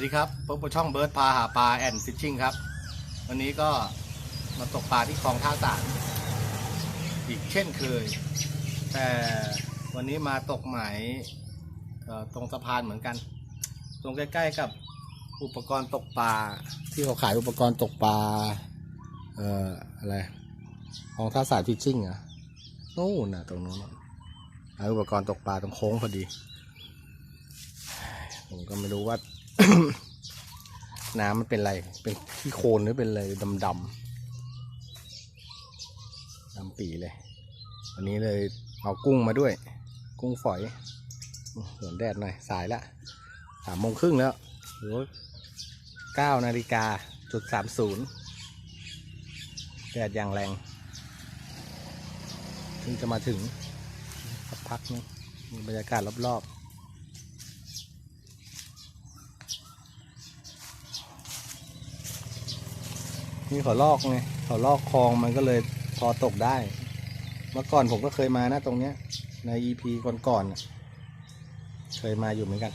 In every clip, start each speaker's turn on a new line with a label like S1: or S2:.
S1: สดีครับพบกับช่องเบิร์ดพาหาปลาแอนด์ฟิชชิ่งครับ วันนี้ก็มาตกปลาที่คลองท่าสารอีกเช่นเคย แต่วันนี้มาตกหมายตรงสะพานเหมือนกัน ตรงใกล้ ๆ กับอุปกรณ์ตกปลาที่เขาขายอุปกรณ์ตกปลาเอ่ออะไรคลองท่าสารฟิชชิ่งอะนู่นน่ะตรงนู้นขายอุปกรณ์ตกปลาตรงโค้งพอดีผมก็ไม่รู้ว่า น้ำมันเป็นอะไร เป็นขี้โคลนหรือเป็นอะไรดำดำๆดำปีเลย วันนี้เลยเอากุ้งมาด้วย กุ้งฝอยสวนแดดหน่อย สายละสามโมงครึ่งแล้วหรือเก้านาฬิกาจุดสามศูนย์แดดอย่างแรงเพิ่งจะมาถึงสักพักนึงมีบรรยากาศรอบๆ นี่เขาลอกไงเขาลอกคลองมันก็เลยพอตกได้ เมื่อก่อนผมก็เคยมานะตรงเนี้ย ใน EP ก่อนๆเคยมาอยู่เหมือนกัน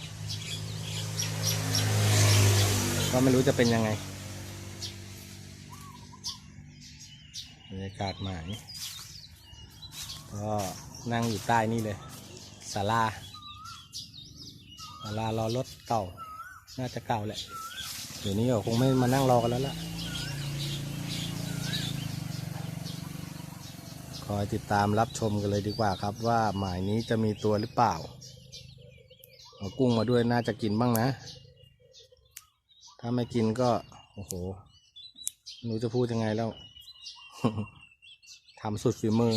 S1: ก็ไม่รู้จะเป็นยังไงบรรยากาศหมายก็นั่งอยู่ใต้นี่เลยศาลาศาลารอรถเก่า น่าจะเก่าแหละเดี๋ยวนี้ก็คงไม่มานั่งรอกันแล้วล่ะ คอยติดตามรับชมกันเลยดีกว่าครับ ว่าหมายนี้จะมีตัวหรือเปล่าเอากุ้งมาด้วยน่าจะกินบ้างนะ ถ้าไม่กินก็ โอ้โหหนูจะพูดยังไงแล้วทำสุดฝีมือ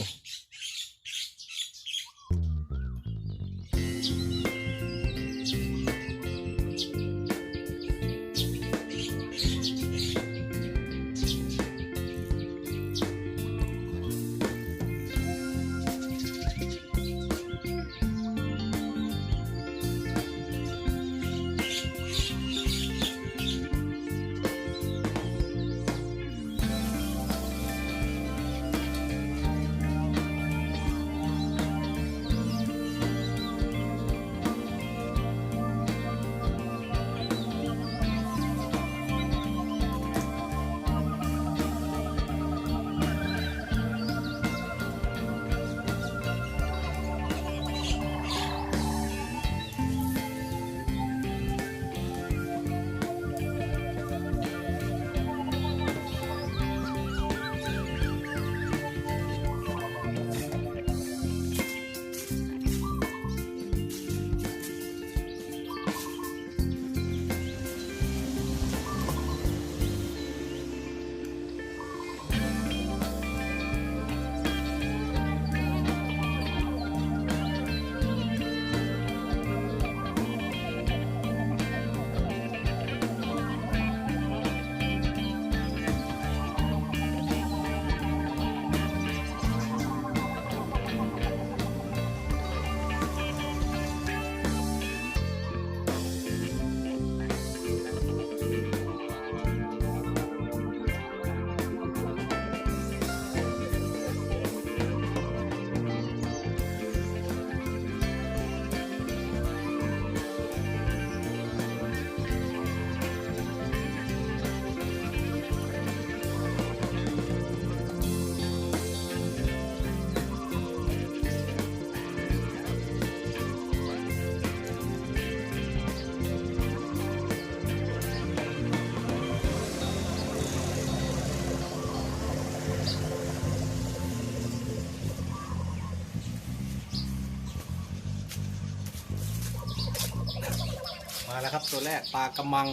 S1: แล้วครับตัวแรกปลากระมัง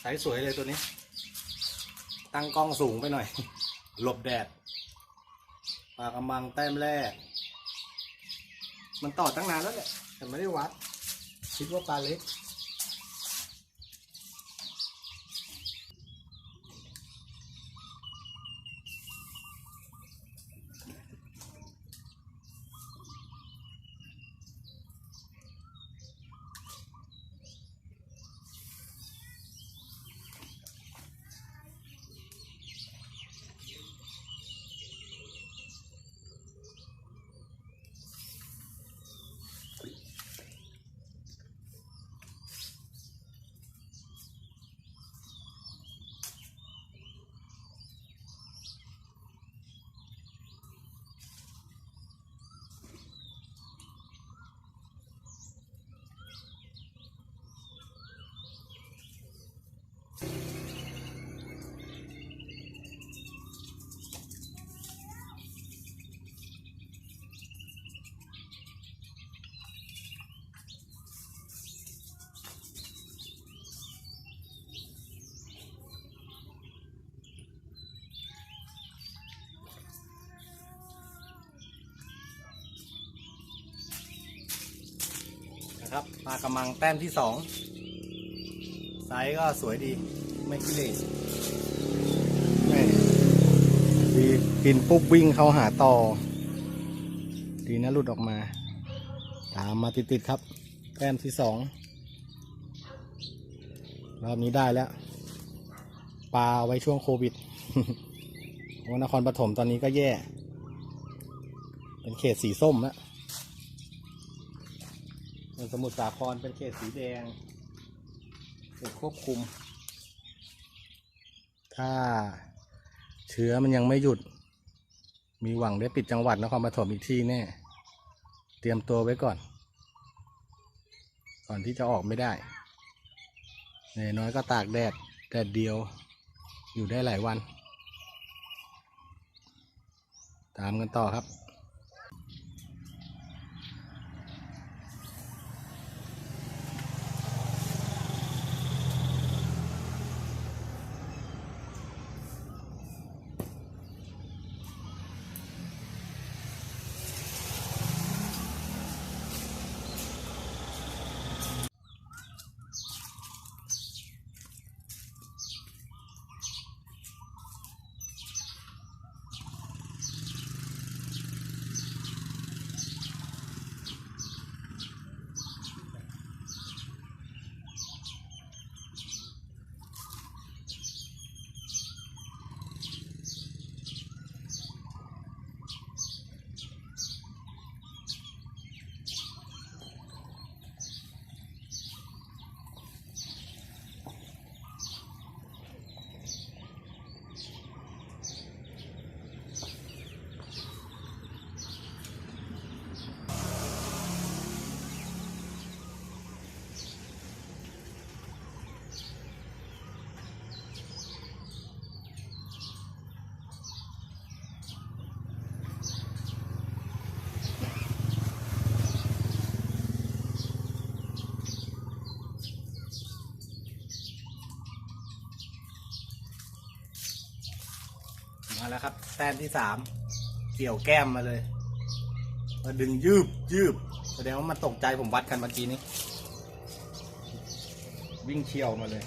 S1: ใสสวยเลยตัวนี้ ตั้งกล้องสูงไปหน่อย หลบแดดปลากระมังแต้มแรก มันต่อตั้งนานแล้วแหละแต่ไม่ได้วัด คิดว่าปลาเล็ก ครับปลากระมังแต้มที่สองไซส์ก็สวยดี ไม่ขี้เหร่แม่ดีกินปุ๊บวิ่งเข้าหาต่อ ดีนะหลุดออกมา ตามมาติดๆครับ แต้มที่สองรอบนี้ได้แล้ว ปลาไว้ช่วงโควิดว่านครปฐมตอนนี้ก็แย่ เป็นเขตสีส้มแล้ว ส่วนสมุทรสาครเป็นเขตสีแดงเขตควบคุม ถ้าเชื้อมันยังไม่หยุด มีหวังได้ปิดจังหวัดนครปฐมอีกที่แน่ เตรียมตัวไว้ก่อน ก่อนที่จะออกไม่ได้นน้อยก็ตากแดดแดดเดียวอยู่ได้หลายวัน ตามกันต่อครับ มาแล้วครับ แต้มที่สามเกี่ยวแก้มมาเลย มาดึงยืบยืบแสดงว่ามันตกใจผมวัดกันเมื่อกี้นี้ วิ่งเชี่ยวมาเลย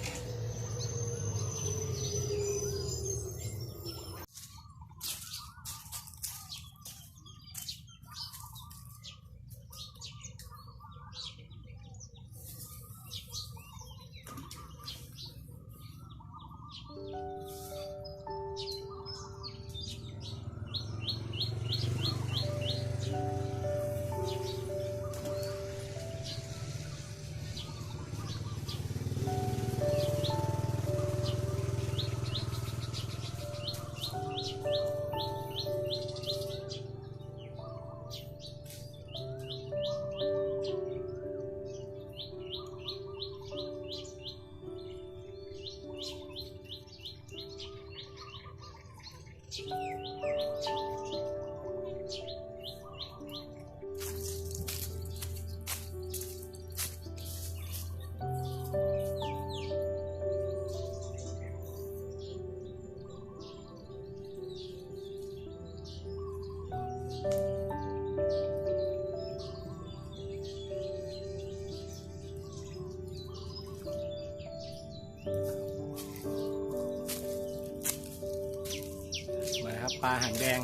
S1: ปลาหางแดง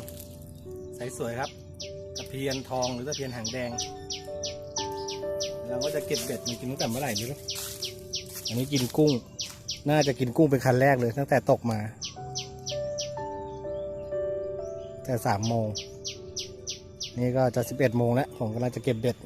S1: ใสสวยครับตะเพียนทองหรือตะเพียนหางแดง เราก็จะเก็บเบ็ดมันกินตั้งแต่เมื่อไหร่ไม่รู้อันนี้กินกุ้ง น่าจะกินกุ้งเป็นคันแรกเลยตั้งแต่ตกมา แต่สามโมงนี่ก็จะสิบเอ็ดโมงแล้วผมกำลังจะเก็บเบ็ด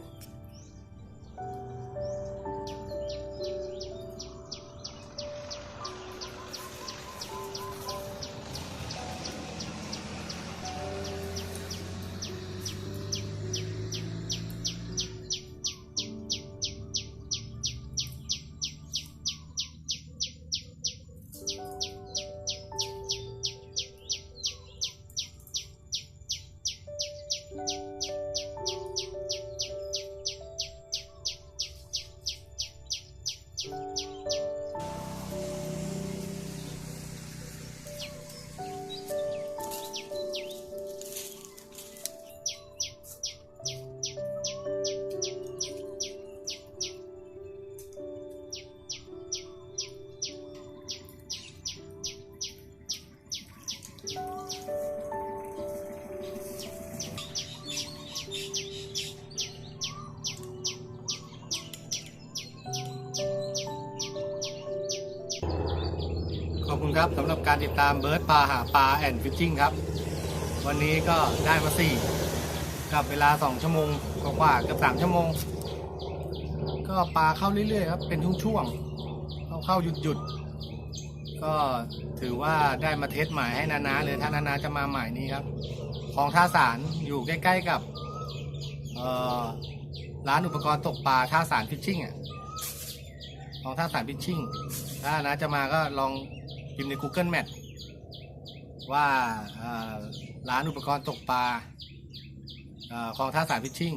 S1: ครับสำหรับการติดตามเบิร์ดปลาหาปลาแอนฟิชชิ่งครับ วันนี้ก็ได้มาสี่กับเวลาสองชั่วโมงกว่าเกับสามชั่วโมง ก็ปลาเข้าเรื่อยๆครับเป็นช่วงๆเข้าเข้าหยุดหยุดๆก็ถือว่าได้มาเทสหมายให้นานาเลยถ้านานาจะมาหมายนี้ครับ ของท่าสารอยู่ใกล้ๆกับร้านอุปกรณ์ตกปลาท่าสารฟิชชิ่งอะของท่าสารฟิชชิ่งถ้านะจะมาก็ลอง พิมพ์ใน Google Map ว่าร้านอุปกรณ์ตกปลาเอ่อของท่าสารฟิชชิ่ง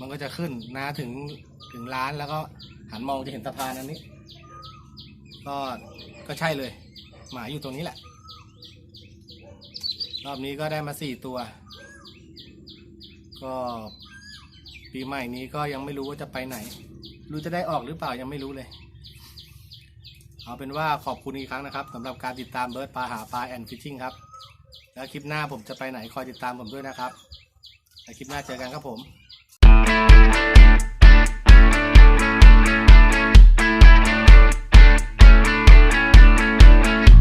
S1: มันก็จะขึ้นนะถึงถึงร้านแล้วก็หันมองจะเห็นสะพานอันนี้ ก็ก็ใช่เลย หมายอยู่ตรงนี้แหละ รอบนี้ก็ได้มาสี่ตัว ก็ปีใหม่นี้ก็ยังไม่รู้ว่าจะไปไหน รู้จะได้ออกหรือเปล่ายังไม่รู้เลย เอาเป็นว่าขอบคุณอีกครั้งนะครับสำหรับการติดตามเบิร์ดปลาหาปลาแอนด์ฟิชชิงครับ แล้วคลิปหน้าผมจะไปไหนคอยติดตามผมด้วยนะครับ ในคลิปหน้าเจอกันครับผม